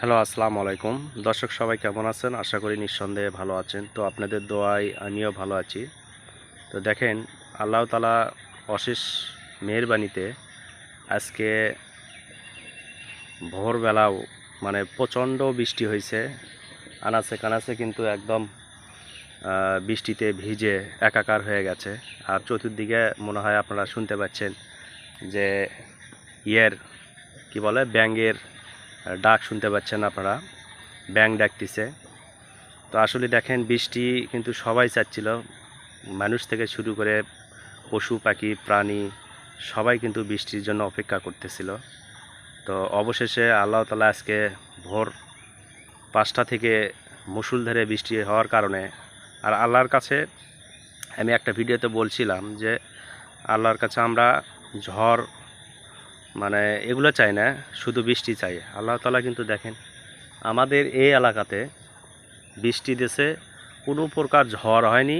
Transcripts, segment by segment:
Hello, আসসালামু আলাইকুম। দর্শক সবাই কেমন আছেন? আশা করি নিঃসন্দেহে ভালো আছেন। তো আপনাদের দোয়ায় আমিও ভালো আছি। তো দেখেন, আল্লাহ তালা অশেষ মেহরবানিতে আজকে ভোরবেলাও মানে প্রচণ্ড বৃষ্টি হয়েছে। আনাচে কানাচে কিন্তু একদম বৃষ্টিতে ভিজে একাকার হয়ে গেছে। আর চতুর্দিকে মনে হয় আপনারা শুনতে পাচ্ছেন যে ইয়ের, কি বলে ব্যাঙ্গের ডাক শুনতে পাচ্ছেন আপনারা। ব্যাং ডাকতেছে। তো আসলে দেখেন, বৃষ্টি কিন্তু সবাই চাচ্ছিল। মানুষ থেকে শুরু করে পশু, পাখি, প্রাণী সবাই কিন্তু বৃষ্টির জন্য অপেক্ষা করতেছিল। তো অবশেষে আল্লাহ তালা আজকে ভোর পাঁচটা থেকে মুসুলধারে বৃষ্টি হওয়ার কারণে আর আল্লাহর কাছে আমি একটা ভিডিওতে বলছিলাম যে, আল্লাহর কাছে আমরা ঝড় মানে এগুলো চাই না, শুধু বৃষ্টি চাই। আল্লাহ তালা কিন্তু দেখেন, আমাদের এই এলাকাতে বৃষ্টি দেশে কোনো প্রকার ঝড় হয়নি,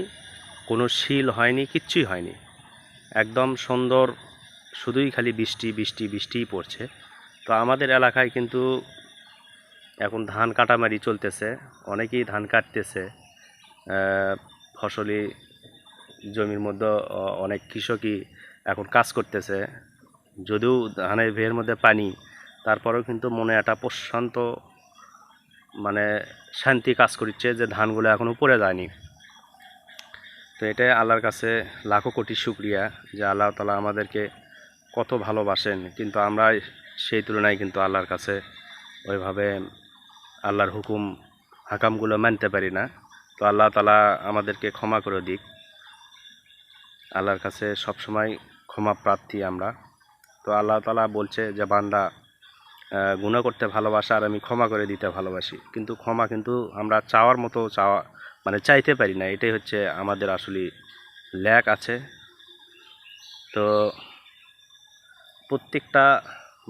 কোনো শিল হয়নি, কিচ্ছুই হয়নি। একদম সুন্দর, শুধুই খালি বৃষ্টি বৃষ্টি, বৃষ্টিই পড়ছে। তো আমাদের এলাকায় কিন্তু এখন ধান কাটামারি চলতেছে, অনেকেই ধান কাটতেছে ফসলি জমির মধ্যে অনেক কৃষকই এখন কাজ করতেছে। যদিও ধানের ভেয়ের মধ্যে পানি, তারপরেও কিন্তু মনে একটা প্রশান্ত মানে শান্তি কাজ করছে যে ধানগুলো এখনও পড়ে যায়নি। তো এটাই আল্লাহর কাছে লাখো কোটি শুক্রিয়া যে আল্লাহ তালা আমাদেরকে কত ভালোবাসেন, কিন্তু আমরা সেই তুলনায় কিন্তু আল্লাহর কাছে ওইভাবে আল্লাহর হুকুম, হাকামগুলো মানতে পারি না। তো আল্লাহ তালা আমাদেরকে ক্ষমা করে দিক। আল্লাহর কাছে সবসময় ক্ষমা প্রার্থী আমরা। তো আল্লাহ তালা বলছে যে, বান্দা গুনাহ করতে ভালোবাসা আর আমি ক্ষমা করে দিতে ভালোবাসি। কিন্তু ক্ষমা কিন্তু আমরা চাওয়ার মতো চাওয়া মানে চাইতে পারি না। এটাই হচ্ছে আমাদের আসলে ল্যাক আছে। তো প্রত্যেকটা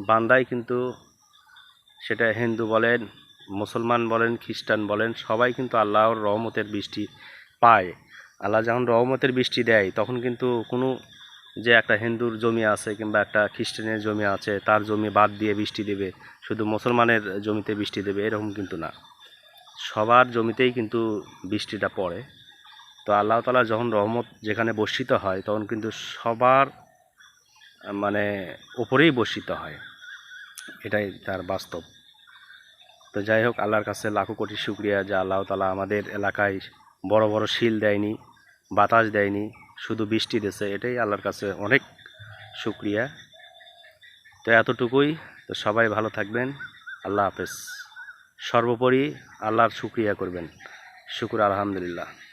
বান্দাই কিন্তু সেটা হিন্দু বলেন, মুসলমান বলেন, খ্রিস্টান বলেন, সবাই কিন্তু আল্লাহর রহমতের বৃষ্টি পায়। আল্লাহ যখন রহমতের বৃষ্টি দেয়, তখন কিন্তু কোনো যে একটা হিন্দুর জমি আছে কিংবা একটা খ্রিস্টানের জমি আছে, তার জমি বাদ দিয়ে বৃষ্টি দেবে, শুধু মুসলমানের জমিতে বৃষ্টি দেবে, এরকম কিন্তু না। সবার জমিতেই কিন্তু বৃষ্টিটা পড়ে। তো আল্লাহ তালা যখন রহমত যেখানে বর্ষিত হয়, তখন কিন্তু সবার মানে ওপরেই বর্ষিত হয়। এটাই তার বাস্তব। তো যাই হোক, আল্লাহর কাছে লাখো কোটি শুক্রিয়া যে আল্লাহ তালা আমাদের এলাকায় বড় বড় শিল দেয়নি, বাতাস দেয়নি শুধু বৃষ্টি দিয়েছে এটাই আল্লাহর কাছে অনেক শুক্রিয়া। তো এতটুকুই, তো সবাই ভালো থাকবেন, আল্লাহ হাফেজ। সর্বোপরি আল্লাহর শুক্রিয়া করবেন। শুকুর আলহামদুলিল্লাহ।